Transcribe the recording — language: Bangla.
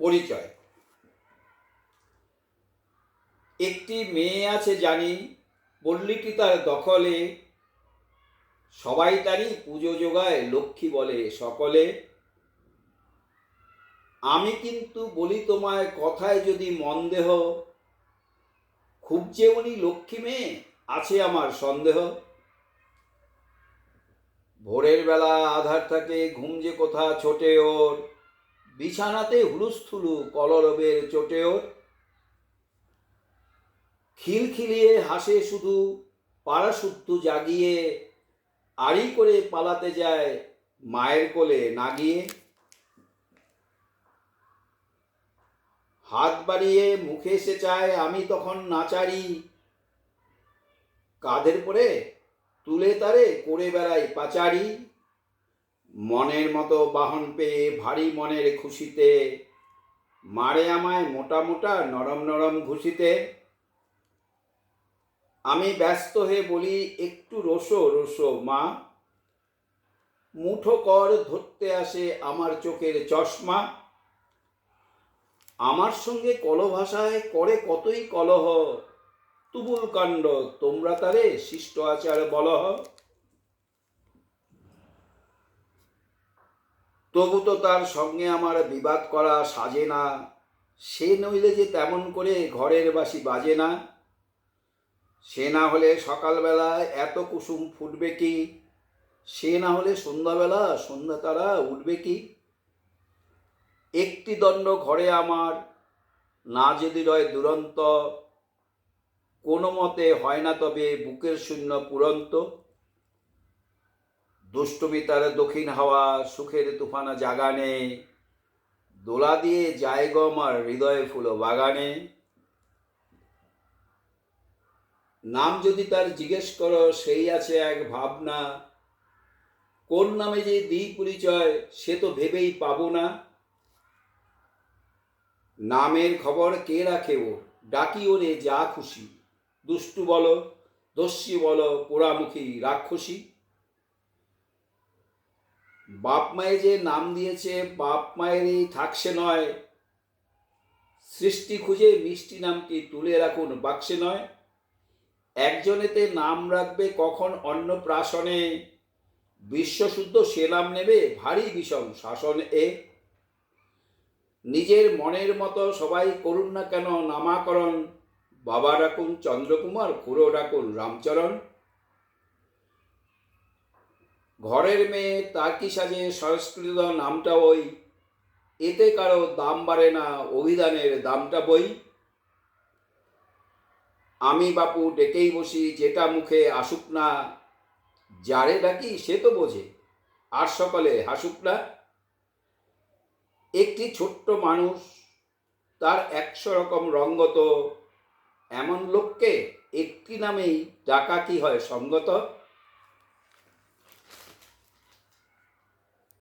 পরিচয়। একটি মেয়ে আছে জানি পল্লীটি তার দখলে? সবাই তারই পুজো যোগায়, লক্ষ্মী বলে সকলে। আমি কিন্তু বলি তোমায় কথায় যদি মন্দেহ খুব যে উনি লক্ষ্মী মেয়ে, আছে আমার সন্দেহ। ভোরের বেলা আধার থাকে, ঘুম যে কোথা ছোটে ওর বিছানাতে হুলুস্থুলু কলরবের চোটে ওর খিলখিলিয়ে হাসে শুধু পাড়াশুদ্ধ জাগিয়ে, আড়ি করে পালাতে যায় মায়ের কোলে না গিয়ে। হাত বাড়িয়ে মুখে এসে চায়, আমি তখন নাচারি কাঁধের পরে তুলে তারে করে বেড়াই পাচারি। মনের মতো বাহন পেয়ে ভারী মনের খুশিতে, মারে আমায় মোটা মোটা নরম নরম ঘুষিতে। আমি ব্যস্ত হয়ে বলি, একটু রোসো রোসো মা। মুঠো কর ধরতে আসে আমার চোখের চশমা। আমার সঙ্গে কলভাষায় করে কতই কলহ। তুবুল কাণ্ড, তোমরা তারে শিষ্ট আচার বলহ। তবু তো তার সঙ্গে আমার বিবাদ করা সাজে না। সে নইলে যে তেমন করে ঘরের বাসি বাজে না। সে না হলে সকালবেলায় এত কুসুম ফুটবে কি? সে না হলে সন্ধ্যাবেলা সন্ধ্যা তারা উঠবে কি? একটি দণ্ড ঘরে আমার না যদি রয় দুরন্ত, কোনো মতে হয় না তবে বুকের শূন্য পুরন্ত। দুষ্টমিতার দক্ষিণ হাওয়া, সুখের তুফানা জাগানে। দোলা দিয়ে যায় গো আমার হৃদয়ে ফুলো বাগানে। নাম যদি তার জিজ্ঞেস করো, সেই আছে এক ভাবনা। কোন নামে যে দিই পরিচয়, সে তো ভেবেই পাবো না। নামের খবর কে রাখে ও? ডাকি ওরে যা খুশি। দুষ্টু বলো, দস্যি বলো, পোড়ামুখী রাক্ষসী। বাপ মায়ে যে নাম দিয়েছে, বাপ মায়েরই থাকছে নয়। সৃষ্টি খুঁজে মিষ্টি নামটি তুলে রাখুন, বাক্সে নয়। একজনেতে নাম রাখবে কখন অন্য প্রাশনে বিশ্বশুদ্ধ সে নাম নেবে ভারী বিষম শাসন এ। নিজের মনের মতো সবাই করুন না কেন নামাকরণ। বাবা ডাকুন চন্দ্রকুমার, খুড়ো ডাকুন রামচরণ। ঘরের মেয়ে তার কি সাজে সংস্কৃত নামটা ওই এতে কারও দাম বাড়ে না অভিধানের দামটা বই। আমি বাপু ডেকেই বসি যেটা মুখে আসুক না। যারে ডাকি সে তো বোঝে, আর সকালে হাসুক না। একটি ছোট্ট মানুষ, তার একশো রকম রঙ্গত এমন লোককে একটি নামেই ডাকা কি হয় সঙ্গত?